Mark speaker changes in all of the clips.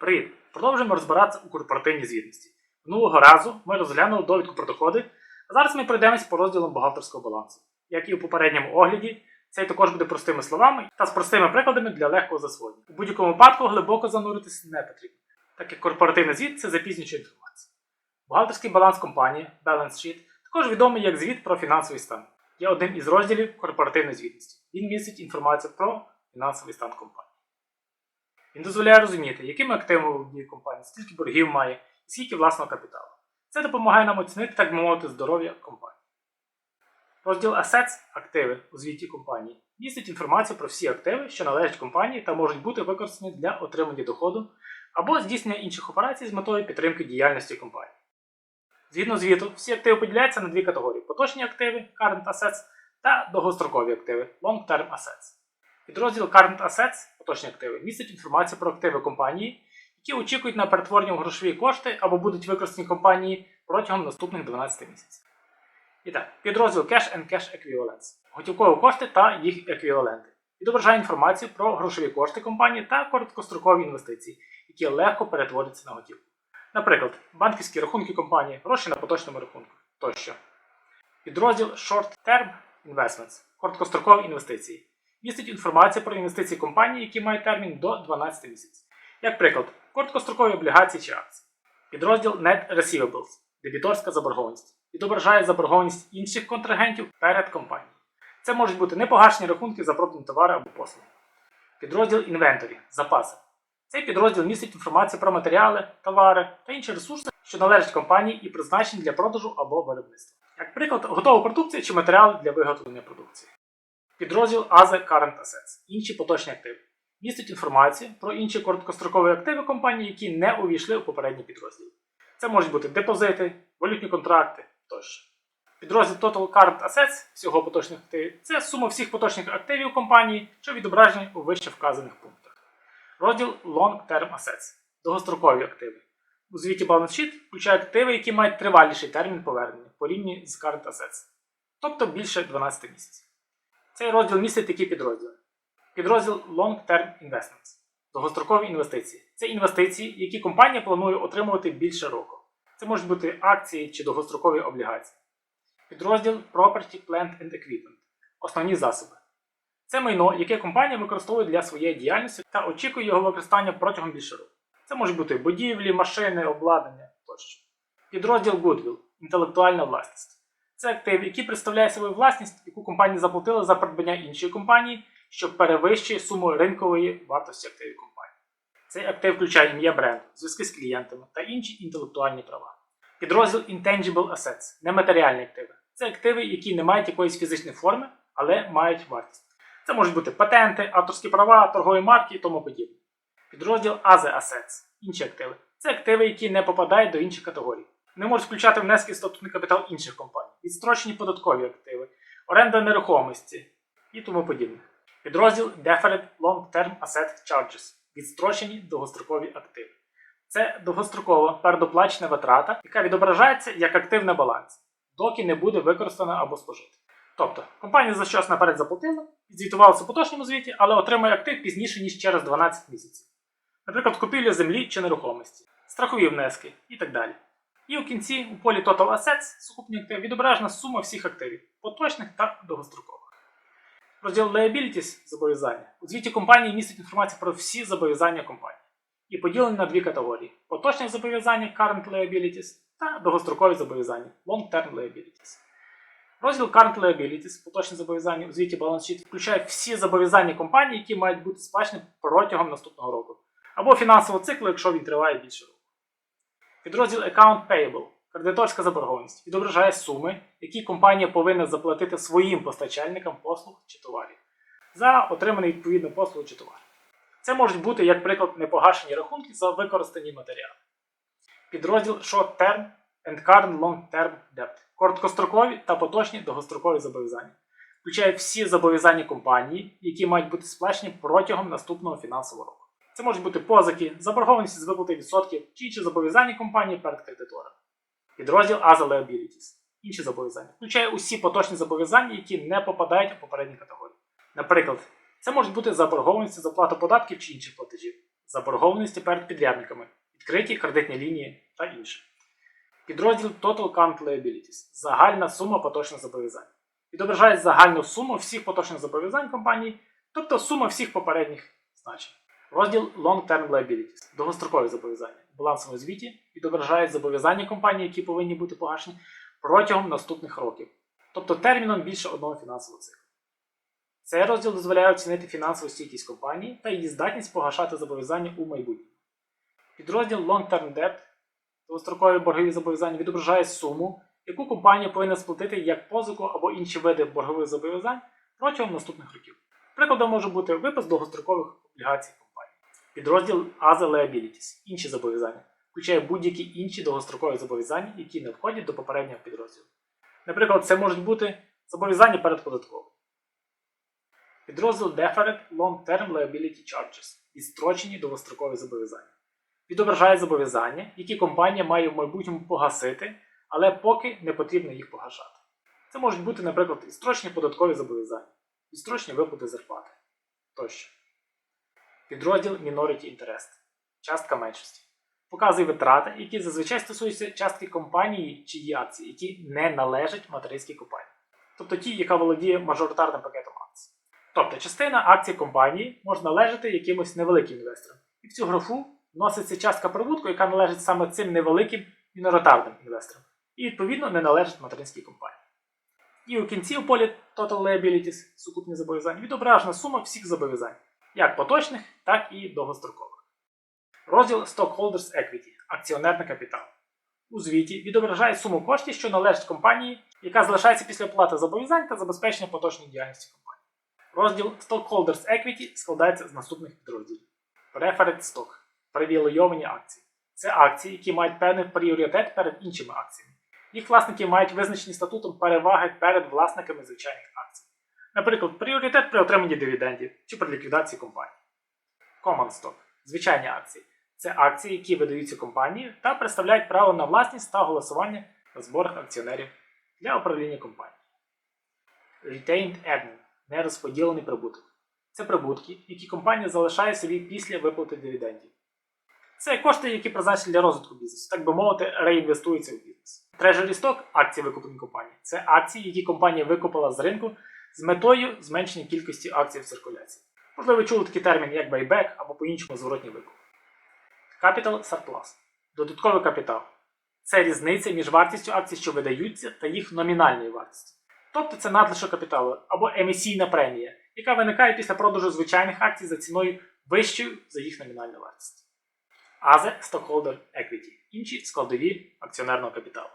Speaker 1: Привіт! Продовжуємо розбиратися у корпоративній звітності. Минулого разу ми розглянули довідку про доходи, а зараз ми пройдемось по розділам бухгалтерського балансу. Як і у попередньому огляді, цей також буде простими словами та з простими прикладами для легкого засвоєння. У будь-якому випадку глибоко зануритися не потрібно, так як корпоративний звіт це запізнююча інформація. Бухгалтерський баланс компанії Balance Sheet також відомий як звіт про фінансовий стан. Є одним із розділів корпоративної звітності. Він містить інформацію про фінансовий стан компанії. Він дозволяє розуміти, якими активами володіє компанія, скільки боргів має скільки власного капіталу. Це допомагає нам оцінити, так би мовити, здоров'я компанії. Розділ Assets активи у звіті компанії містить інформацію про всі активи, що належать компанії та можуть бути використані для отримання доходу або здійснення інших операцій з метою підтримки діяльності компанії. Згідно звіту, всі активи поділяються на дві категорії: поточні активи Current Assets та довгострокові активи Long Term Assets. Підрозділ Current Assets, поточні активи, містить інформацію про активи компанії, які очікують на перетворення в грошові кошти або будуть використані компанії протягом наступних 12 місяців. І так, підрозділ Cash and Cash Equivalents готівкові кошти та їх еквіваленти. Відображає інформацію про грошові кошти компанії та короткострокові інвестиції, які легко перетворюються на готівку. Наприклад, банківські рахунки компанії, гроші на поточному рахунку тощо. Підрозділ Short Term Investments короткострокові інвестиції містить інформацію про інвестиції компанії, які мають термін до 12 місяців. Як приклад, короткострокові облігації чи акції. Підрозділ Net Receivables дебіторська заборгованість відображає заборгованість інших контрагентів перед компанією. Це можуть бути непогашені рахунки за продані товари або послуги. Підрозділ Inventory запаси. Цей підрозділ містить інформацію про матеріали, товари та інші ресурси, що належать компанії і призначені для продажу або виробництва. Як приклад, готова продукція чи матеріали для виготовлення продукції. Підрозділ Other Current Assets інші поточні активи. Містить інформацію про інші короткострокові активи компанії, які не увійшли у попередні підрозділи. Це можуть бути депозити, валютні контракти тощо. Підрозділ Total Current Assets всього поточних активів це сума всіх поточних активів компанії, що відображені у вище вказаних пунктах. Розділ Long Term Assets довгострокові активи. У звіті Balance Sheet включає активи, які мають триваліший термін повернення порівняно з Current Assets, тобто більше 12 місяців. Цей розділ містить такі підрозділи. Підрозділ Long Term Investments довгострокові інвестиції. Це інвестиції, які компанія планує отримувати більше року. Це можуть бути акції чи довгострокові облігації. Підрозділ Property, Plant and Equipment основні засоби. Це майно, яке компанія використовує для своєї діяльності та очікує його використання протягом більше року. Це можуть бути будівлі, машини, обладнання тощо. Підрозділ Goodwill інтелектуальна власність. Це актив, який представляє собою власність, яку компанія заплатила за придбання іншої компанії, що перевищує суму ринкової вартості активів компанії. Цей актив включає ім'я бренду, зв'язки з клієнтами та інші інтелектуальні права. Підрозділ Intangible Assets нематеріальні активи. Це активи, які не мають якоїсь фізичної форми, але мають вартість. Це можуть бути патенти, авторські права, торгові марки і тому подібне. Підрозділ Other Assets інші активи. Це активи, які не попадають до інших категорій. Не можуть включати внески в статутний капітал інших компаній, відстрочені податкові активи, оренда нерухомості і тому подібне. Підрозділ Deferred Long Term Asset Charges відстрочені довгострокові активи. Це довгострокова передоплачена витрата, яка відображається як актив на балансі, доки не буде використана або спожита. Тобто, компанія за щось наперед заплатила, відзвітувалася у поточному звіті, але отримує актив пізніше, ніж через 12 місяців. Наприклад, купівля землі чи нерухомості, страхові внески і так далі. І у кінці у полі Total Assets сукупні активи відображена сума всіх активів, поточних та довгострокових. Розділ Liabilities зобов'язання. У звіті компанії містить інформацію про всі зобов'язання компанії і поділені на дві категорії: поточні зобов'язання Current Liabilities та довгострокові зобов'язання Long Term Liabilities. Розділ Current Liabilities, поточні зобов'язання у звіті Balance Sheet включає всі зобов'язання компанії, які мають бути сплачені протягом наступного року, або фінансового циклу, якщо він триває більше року. Підрозділ Account Payable кредиторська заборгованість відображає суми, які компанія повинна заплатити своїм постачальникам послуг чи товарів за отриманий відповідну послугу чи товар. Це можуть бути, як приклад, непогашені рахунки за використані матеріали. Підрозділ Short Term and Current Long Term Debt короткострокові та поточні довгострокові зобов'язання. Включає всі зобов'язання компанії, які мають бути сплачені протягом наступного фінансового року. Це можуть бути позики, заборгованість з виплати відсотків чи інші зобов'язання компанії перед кредитором. Підрозділ Other Liabilities інші зобов'язання. Включає усі поточні зобов'язання, які не попадають у попередні категорії. Наприклад, це можуть бути заборгованості за плату податків чи інших платежів, заборгованості перед підрядниками, відкриті кредитні лінії та інше. Підрозділ Total Current Liabilities загальна сума поточних зобов'язань. Відображає загальну суму всіх поточних зобов'язань компанії, тобто сума всіх попередніх значень. Розділ Long Term Liabilities довгострокові зобов'язання. В балансовому звіті відображають зобов'язання компанії, які повинні бути погашені протягом наступних років, тобто терміном більше одного фінансового циклу. Цей розділ дозволяє оцінити фінансову стійкість компанії та її здатність погашати зобов'язання у майбутньому. Підрозділ Long Term Debt довгострокові боргові зобов'язання відображає суму, яку компанія повинна сплатити як позику або інші види боргових зобов'язань протягом наступних років. Прикладом може бути випуск довгострокових облігацій. Підрозділ Other Liabilities інші зобов'язання включає будь-які інші довгострокові зобов'язання, які не входять до попереднього підрозділу. Наприклад, це можуть бути зобов'язання перед податковим. Підрозділ Deferred Long Term Liability Charges відстрочені довгострокові зобов'язання. Відображає зобов'язання, які компанія має в майбутньому погасити, але поки не потрібно їх погашати. Це можуть бути, наприклад, відстрочені податкові зобов'язання, відстрочні виплати зарплати тощо. Підрозділ Minority Interest частка меншості. Показує витрати, які зазвичай стосуються частки компанії чи її акцій, які не належать материнській компанії. Тобто ті, яка володіє мажоритарним пакетом акцій. Тобто частина акцій компанії може належати якимось невеликим інвесторам. І в цю графу вноситься частка прибутку, яка належить саме цим невеликим міноритарним інвесторам. І відповідно не належить материнській компанії. І у кінці у полі Total Liabilities сукупні зобов'язання відображена сума всіх зобов'язань, як поточних, так і довгострокових. Розділ Stockholders Equity акціонерний капітал. У звіті відображає суму коштів, що належить компанії, яка залишається після оплати зобов'язань та забезпечення поточної діяльності компанії. Розділ Stockholders Equity складається з наступних підрозділів: Preferred Stock привілейовані акції. Це акції, які мають певний пріоритет перед іншими акціями. Їх власники мають визначені статутом переваги перед власниками звичайних акцій. Наприклад, пріоритет при отриманні дивідендів чи при ліквідації компанії. Common Stock звичайні акції. Це акції, які видаються компанії та представляють право на власність та голосування на зборах акціонерів для управління компанією. Retained Earning нерозподілений прибуток. Це прибутки, які компанія залишає собі після виплати дивідендів. Це кошти, які призначені для розвитку бізнесу, так би мовити, реінвестуються в бізнес. Treasury Stock – акції викуплені компанії. Це акції, які компанія викупила з ринку з метою зменшення кількості акцій в циркуляції. Можливо, ви чули такий термін, як байбек або по-іншому зворотній викуп. Capital Surplus – додатковий капітал. Це різниця між вартістю акцій, що видаються, та їх номінальною вартістю. Тобто це надлишок капіталу або емісійна премія, яка виникає після продажу звичайних акцій за ціною вищою за їх номінальну вартість. Other Stockholder Equity інші складові акціонерного капіталу.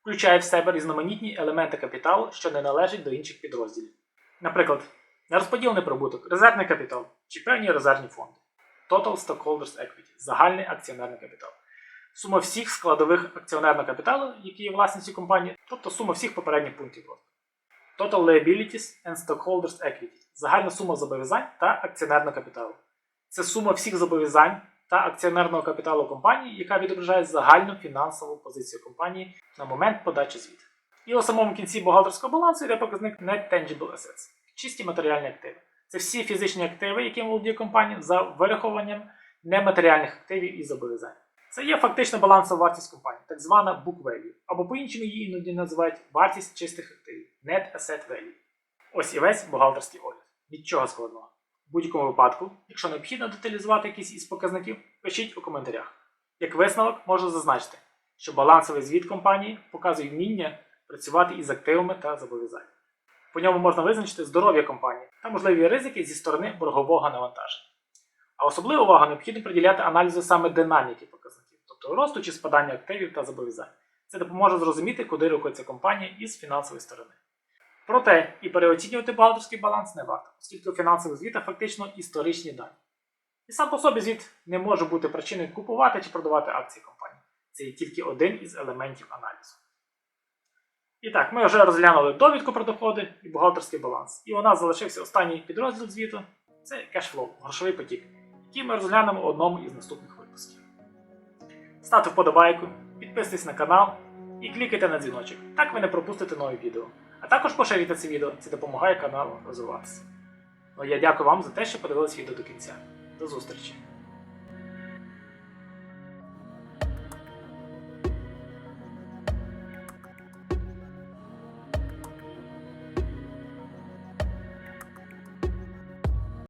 Speaker 1: Включає в себе різноманітні елементи капіталу, що не належать до інших підрозділів. Наприклад, нерозподілений прибуток, резервний капітал чи певні резервні фонди. Total Stockholders Equity загальний акціонерний капітал. Сума всіх складових акціонерного капіталу, які є власністю компанії, тобто сума всіх попередніх пунктів просто. Total Liabilities and Stockholders Equity загальна сума зобов'язань та акціонерного капіталу. Це сума всіх зобов'язань та акціонерного капіталу компанії, яка відображає загальну фінансову позицію компанії на момент подачі звіту. І у самому кінці бухгалтерського балансу йде показник Net Tangible Assets чисті матеріальні активи. Це всі фізичні активи, якими володіє компанія, за вирахуванням нематеріальних активів і зобов'язань. Це є фактично балансова вартість компанії, так звана book value, або по-іншому її іноді називають вартість чистих активів Net Asset Value. Ось і весь бухгалтерський огляд. Нічого складного. В будь-якому випадку, якщо необхідно деталізувати якийсь із показників, пишіть у коментарях. Як висновок можу зазначити, що балансовий звіт компанії показує вміння працювати із активами та зобов'язаннями. По ньому можна визначити здоров'я компанії та можливі ризики зі сторони боргового навантаження. А особливу увагу необхідно приділяти аналізу саме динаміки показників, тобто росту чи спадання активів та зобов'язань. Це допоможе зрозуміти, куди рухається компанія із фінансової сторони. Проте і переоцінювати бухгалтерський баланс не варто, оскільки у фінансових звітах фактично історичні дані. І сам по собі звіт не може бути причиною купувати чи продавати акції компанії. Це є тільки один із елементів аналізу. І так, ми вже розглянули довідку про доходи і бухгалтерський баланс. І у нас залишився останній підрозділ звіту це кешфлоу, грошовий потік, який ми розглянемо у одному із наступних випусків. Ставте вподобайку, підписуйтесь на канал і клікайте на дзвіночок. Так ви не пропустите нові відео. А також поширюйте це відео, це допомагає каналу розвиватися. Ну я дякую вам за те, що подивились відео до кінця. До зустрічі!